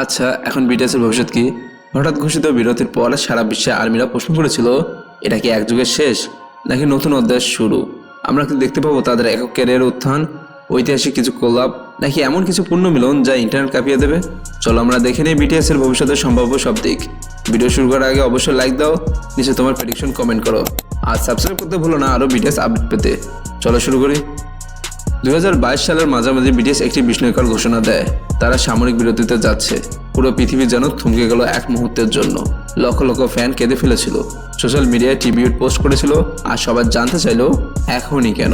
আচ্ছা এখন বিটিএসের ভবিষ্যৎ কি? হঠাৎ ঘোষিত বিরতির পর সারা বিশ্বে আর্মিরা প্রশ্ন করেছিল, এটা কি এক যুগের শেষ, নাকি নতুন অধ্যায় শুরু? আমরা কি দেখতে পাবো তাদের একক ক্যারিয়ার উত্থান, ঐতিহাসিক কিছু কোলাপ, নাকি এমন কিছু পূর্ণ মিলন যা ইন্টারনেট কাঁপিয়ে দেবে? চলো আমরা দেখে নিই বিটিএস এর ভবিষ্যতের সম্ভাব্য সব দিক। ভিডিও শুরু করার আগে অবশ্যই লাইক দাও, নিচে তোমার প্রেডিকশন কমেন্ট করো। আর সাবস্ক্রাইব করতে ভুলো না আরও বিটিএস আপডেট পেতে। চলো শুরু করি। দুই হাজার বাইশ সালের মাঝামাঝি বিটিএস একটি বিস্ময়কর ঘোষণা দেয়। তারা সামরিক বিরতিতে যাচ্ছে। পুরো পৃথিবী যেন থমকে গেল এক মুহূর্তের জন্য। লক্ষ লক্ষ ফ্যান কেঁদে ফেলেছিল। সোশ্যাল মিডিয়ায় ট্রিবিউট পোস্ট করেছিল, আর সবাই জানতে চাইলো, এখনই কেন?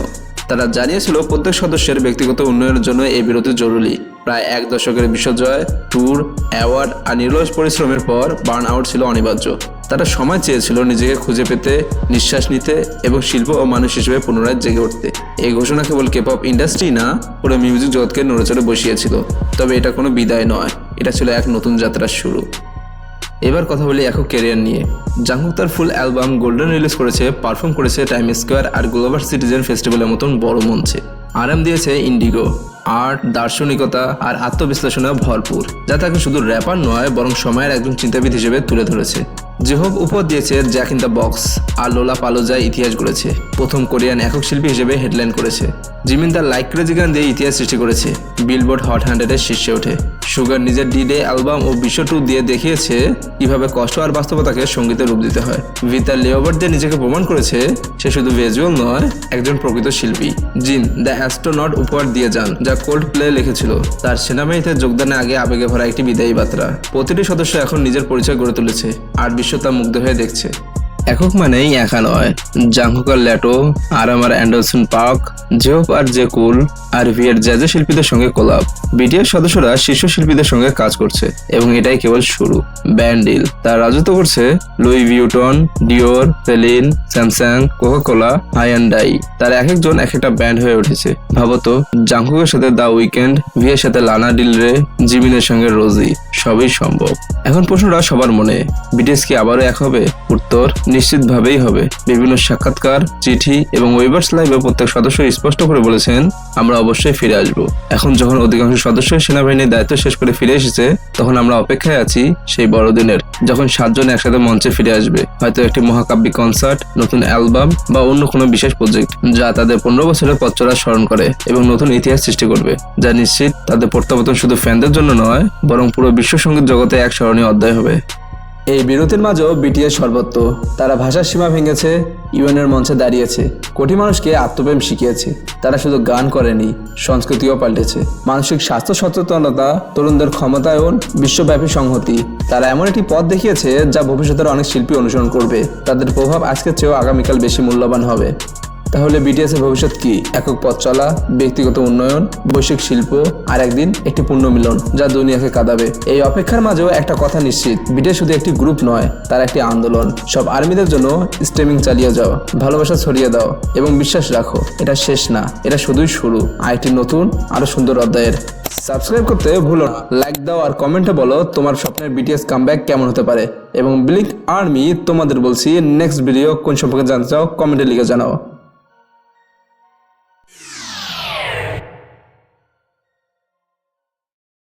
তারা জানিয়েছিল, প্রত্যেক সদস্যের ব্যক্তিগত উন্নয়নের জন্য এই বিরতি জরুরি। প্রায় এক দশকের বিশ্বজয়, ট্যুর, অ্যাওয়ার্ড আর নির্লস পরিশ্রমের পর বার্ন আউট ছিল অনিবার্য। তারা সময় চেয়েছিল নিজেকে খুঁজে পেতে, নিঃশ্বাস নিতে এবং শিল্প ও মানুষ হিসেবে পুনরায় জেগে উঠতে। এই ঘোষণা কেবল কেপপ ইন্ডাস্ট্রি না, পুরো মিউজিক জগৎকে নড়েচড়ে বসিয়েছিল। তবে এটা কোনো বিদায় নয়, এটা ছিল এক নতুন যাত্রার শুরু। এবার কথা বলি একক ক্যারিয়ার নিয়ে। জাংকুক তার ফুল অ্যালবাম গোল্ডেন রিলিজ করেছে পারফর্ম করেছে টাইম স্কোয়ার আর গ্লোবাল সিটিজেন ফেস্টিভ্যালের মতন বড় মঞ্চে। আরাম দিয়েছে ইন্ডিগো আর্ট দার্শনিকতা আর আত্মবিশ্লেষণে ভরপুর। যা তাকে শুধু র্যাপার নয়, বরং সময়ের একজন চিন্তাবিদ হিসেবে তুলে ধরেছে। জেহব উপর দিয়েছে জ্যাক ইন দ্য বক্স আর লোলা পালোজায় ইতিহাস গড়েছে। প্রথম কোরিয়ান একক শিল্পী হিসেবে হেডলাইন করেছে। জিমিন তার লাইক ক্রেজি গান দিয়ে ইতিহাস সৃষ্টি করেছে। বিলবোর্ড হট হান্ড্রেডের শীর্ষে ওঠে। সুগার নিজের ডি ডে অ্যালবাম ও বিশ্ব ট্যুর দিয়ে দেখিয়েছে কীভাবে কষ্ট আর বাস্তবতাকে সঙ্গীতে রূপ দিতে হয়। ভিতা লেওবার দিয়ে নিজেকে প্রমাণ করেছে, সে শুধু ভিজুয়াল নয়, একজন প্রকৃত শিল্পী। জিন, দ্য অ্যাস্ট্রোনট উপহার দিয়ে যান, যা কোল্ড প্লে লিখেছিল। তার সেনাবাহিনীতে যোগদানের আগে আবেগে ভরা একটি বিদায়ী বার্তা। প্রতিটি সদস্য এখন নিজের পরিচয় গড়ে তুলেছে। আর তা মুগ্ধ হয়ে দেখছে। একক মানেই একা নয় জাংহুকার ল্যাটো, আর আমার অ্যান্ডারসন পার্ক, জেহপ আর জেকুল, আর ভিয়ের জ্যাজে শিল্পীদের সঙ্গে কোলাপ বিটিএস সদস্যরা শীর্ষ শিল্পীদের সঙ্গে কাজ করছে, এবং এটাই কেবল শুরু। ব্যান্ডিল তার রাজত্ব করছে Louis Vuitton, Dior, Celine, Samsung Coca Cola die তার এক একজন এক একটা ব্যান্ড হয়ে উঠেছে। ভাবতো জাংকুকের সাথে দ্য উইকেন্ড ভিয়ের সাথে লানা ডিলরে জিমিনের সঙ্গে রোজি, সবই সম্ভব। এখন প্রশ্নটা সবার মনে বিটিএস কি আবারও এক হবে? উত্তর নিশ্চিতভাবেই হবে। বিভিন্ন সাক্ষাৎকার, চিঠি এবং ওয়েবার্স লাইভে প্রত্যেক সদস্য স্পষ্ট করে বলেছেন, আমরা অবশ্যই ফিরে আসব। এখন যখন অধিকাংশ সদস্য সেনাবাহিনীর দায়িত্ব শেষ করে ফিরে এসেছে, তখন আমরা অপেক্ষায় আছি সেই বড়দিনের, যখন সাতজন একসাথে মঞ্চে ফিরে আসবে। হয়তো একটি মহাকাব্যিক কনসার্ট নতুন অ্যালবাম বা অন্য কোনো বিশেষ প্রজেক্ট যা তাদের পনেরো বছরের পথ চলা স্মরণ করে। এবং নতুন ইতিহাস সৃষ্টি করবে, যা নিশ্চিত তাদের প্রত্যাবর্তন শুধু ফ্যানদের জন্য নয়, বরং পুরো বিশ্ব সংগীত জগতে এক স্মরণীয় অধ্যায় হবে। এই বিরতির মাঝেও বিটিএস সর্বত্র, তারা ভাষার সীমা ভেঙেছে, ইউএনের মঞ্চে দাঁড়িয়েছে, কোটি মানুষকে আত্মপ্রেম শিখিয়েছে, তারা শুধু গান করেনি, সংস্কৃতিও পাল্টেছে। মানসিক স্বাস্থ্য সচেতনতা, তরুণদের ক্ষমতায়ন, বিশ্বব্যাপী সংহতি, তারা এমন একটি পথ দেখিয়েছে যা ভবিষ্যতের অনেক শিল্পী অনুসরণ করবে। তাদের প্রভাব আজকের চেয়েও আগামীকাল বেশি মূল্যবান হবে। তাহলে বিটিএস এর ভবিষ্যৎ কি? একক পথ চলা, ব্যক্তিগত উন্নয়ন, বৈশ্বিক শিল্প, আর একদিন একটি পূর্ণ মিলন, যা দুনিয়াকে কাঁদাবে। এই অপেক্ষার মাঝেও একটা কথা নিশ্চিত বিটিএস শুধু একটি গ্রুপ নয়, তার একটি আন্দোলন। সব আর্মিদের জন্য স্ট্রিমিং চালিয়ে যাও, ভালোবাসা ছড়িয়ে দাও, এবং বিশ্বাস রাখো, এটা শেষ না, এটা শুধুই শুরু। আর একটি নতুন আরও সুন্দর অধ্যায়ের। সাবস্ক্রাইব করতে ভুলো না। লাইক দাও আর কমেন্টে বলো তোমার স্বপ্নের বিটিএস কামব্যাক কেমন হতে পারে, এবং ব্লিঙ্ক আর্মি তোমাদের বলছি নেক্সট ভিডিও কোন সম্পর্কে জানতে চাও কমেন্টে লিখে জানাও।